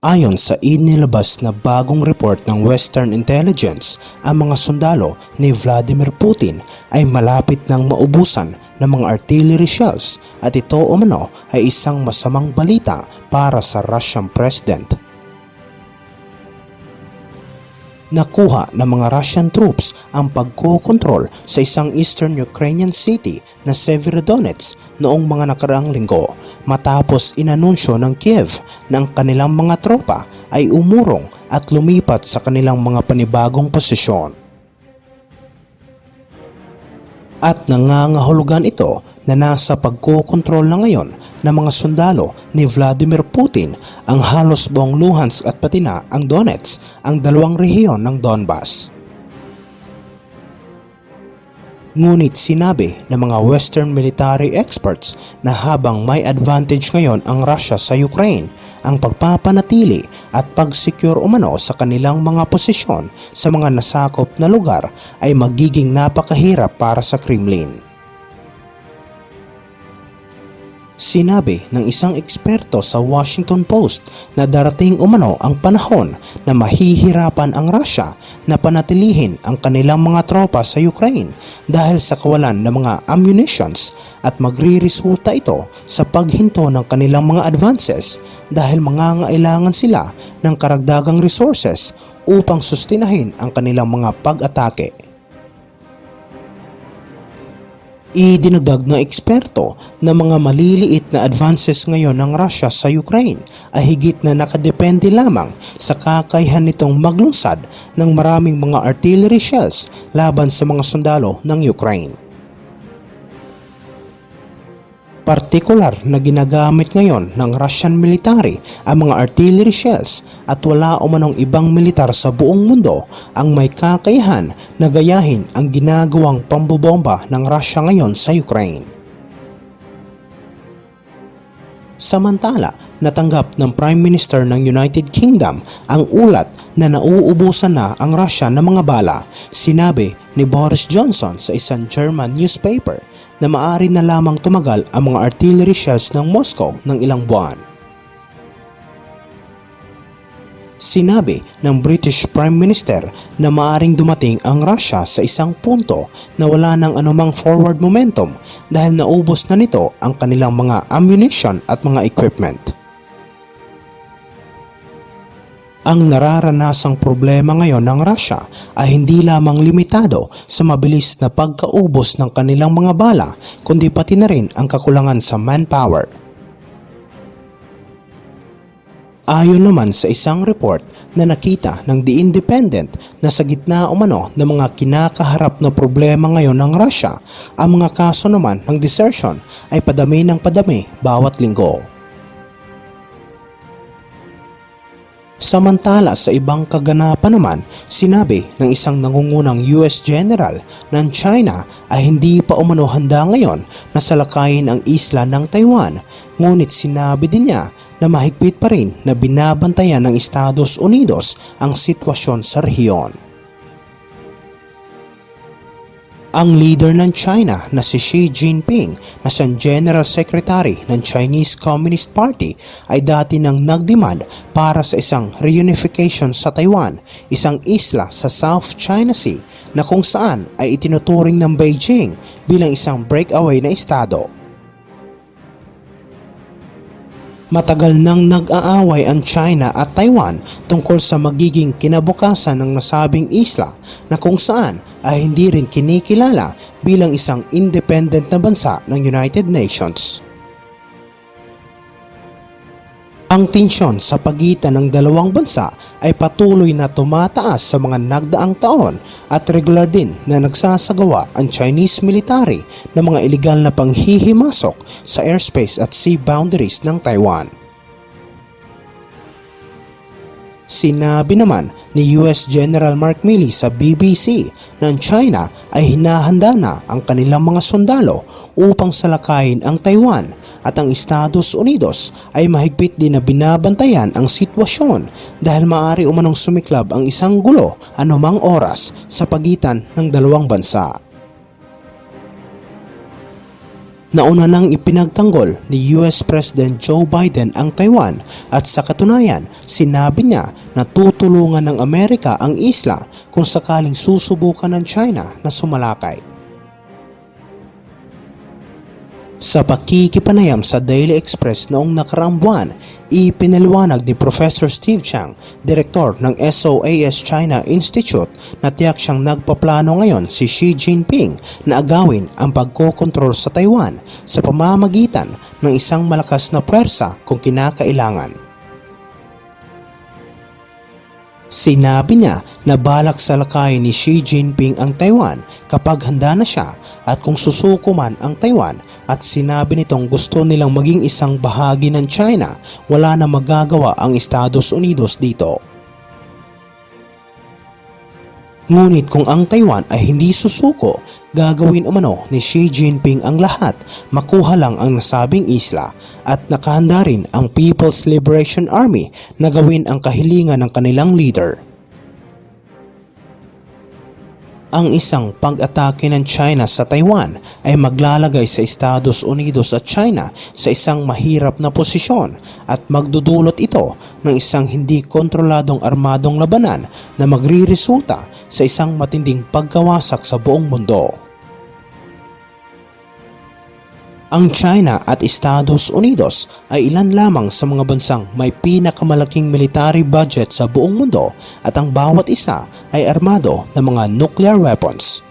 Ayon sa inilabas na bagong report ng Western Intelligence, ang mga sundalo ni Vladimir Putin ay malapit nang maubusan ng mga artillery shells at ito umano ay isang masamang balita para sa Russian President. Nakuha ng mga Russian troops ang pagkokontrol sa isang eastern Ukrainian city na Severodonetsk noong mga nakaraang linggo matapos inanunsyo ng Kiev na ang kanilang mga tropa ay umurong at lumipat sa kanilang mga panibagong posisyon. At nangangahulugan ito na nasa pagkokontrol na ngayon ng mga sundalo ni Vladimir Putin ang halos buong Luhansk at pati na ang Donetsk, ang dalawang rehiyon ng Donbas. Ngunit sinabi ng mga Western military experts na habang may advantage ngayon ang Russia sa Ukraine, ang pagpapanatili at pag-secure umano sa kanilang mga posisyon sa mga nasakop na lugar ay magiging napakahirap para sa Kremlin. Sinabi ng isang eksperto sa Washington Post na darating umano ang panahon na mahihirapan ang Russia na panatilihin ang kanilang mga tropa sa Ukraine dahil sa kawalan ng mga ammunitions at magriresulta ito sa paghinto ng kanilang mga advances dahil mangangailangan sila ng karagdagang resources upang sustinahin ang kanilang mga pag-atake. Idinagdag ng eksperto na mga maliliit na advances ngayon ng Russia sa Ukraine ay higit na nakadepende lamang sa kakayahan nitong maglunsad ng maraming mga artillery shells laban sa mga sundalo ng Ukraine. Partikular na ginagamit ngayon ng Russian military ang mga artillery shells at wala umanong ibang militar sa buong mundo ang may kakayahan na gayahin ang ginagawang pambobomba ng Russia ngayon sa Ukraine. Samantala, natanggap ng Prime Minister ng United Kingdom ang ulat na nauubusan na ang Russia ng mga bala. Sinabi ni Boris Johnson sa isang German newspaper na maari na lamang tumagal ang mga artillery shells ng Moscow ng ilang buwan. Sinabi ng British Prime Minister na maaring dumating ang Russia sa isang punto na wala ng anumang forward momentum dahil naubos na nito ang kanilang mga ammunition at mga equipment. Ang nararanasang problema ngayon ng Russia ay hindi lamang limitado sa mabilis na pagkaubos ng kanilang mga bala kundi pati na rin ang kakulangan sa manpower. Ayon naman sa isang report na nakita ng The Independent na sa gitna umano ng mga kinakaharap na problema ngayon ng Russia, ang mga kaso naman ng desertion ay padami ng padami bawat linggo. Samantala sa ibang kaganapan naman, sinabi ng isang nangungunang US General ng China ay hindi pa umano handa ngayon na salakayin ang isla ng Taiwan. Ngunit sinabi din niya na mahigpit pa rin na binabantayan ng Estados Unidos ang sitwasyon sa rehiyon. Ang leader ng China na si Xi Jinping na siyang General Secretary ng Chinese Communist Party ay dati nang nagdemand para sa isang reunification sa Taiwan, isang isla sa South China Sea na kung saan ay itinuturing ng Beijing bilang isang breakaway na estado. Matagal nang nag-aaway ang China at Taiwan tungkol sa magiging kinabukasan ng nasabing isla na kung saan ay hindi rin kinikilala bilang isang independent na bansa ng United Nations. Ang tensyon sa pagitan ng dalawang bansa ay patuloy na tumataas sa mga nagdaang taon at regular din na nagsasagawa ang Chinese military ng mga ilegal na panghihimasok sa airspace at sea boundaries ng Taiwan. Sinabi naman ni US General Mark Milley sa BBC na China ay hinahanda na ang kanilang mga sundalo upang salakayin ang Taiwan at ang Estados Unidos ay mahigpit din na binabantayan ang sitwasyon dahil maaari umanong sumiklab ang isang gulo anumang oras sa pagitan ng dalawang bansa. Nauna nang ipinagtanggol ni US President Joe Biden ang Taiwan at sa katunayan sinabi niya na tutulungan ng Amerika ang isla kung sakaling susubukan ng China na sumalakay. Sa pakikipanayam sa Daily Express noong nakaraang buwan, ipinaliwanag ni Professor Steve Chang, direktor ng SOAS China Institute na tiyak siyang nagpaplano ngayon si Xi Jinping na agawin ang pagkokontrol sa Taiwan sa pamamagitan ng isang malakas na puwersa kung kinakailangan. Sinabi niya na balak salakayin ni Xi Jinping ang Taiwan kapag handa na siya at kung susuko man ang Taiwan at sinabi nitong gusto nilang maging isang bahagi ng China, wala na magagawa ang Estados Unidos dito. Ngunit kung ang Taiwan ay hindi susuko, gagawin umano ni Xi Jinping ang lahat, makuha lang ang nasabing isla at nakahanda rin ang People's Liberation Army na gawin ang kahilingan ng kanilang leader. Ang isang pag-atake ng China sa Taiwan ay maglalagay sa Estados Unidos at China sa isang mahirap na posisyon at magdudulot ito ng isang hindi kontroladong armadong labanan na magriresulta sa isang matinding pagkawasak sa buong mundo. Ang China at Estados Unidos ay ilan lamang sa mga bansang may pinakamalaking military budget sa buong mundo at ang bawat isa ay armado ng mga nuclear weapons.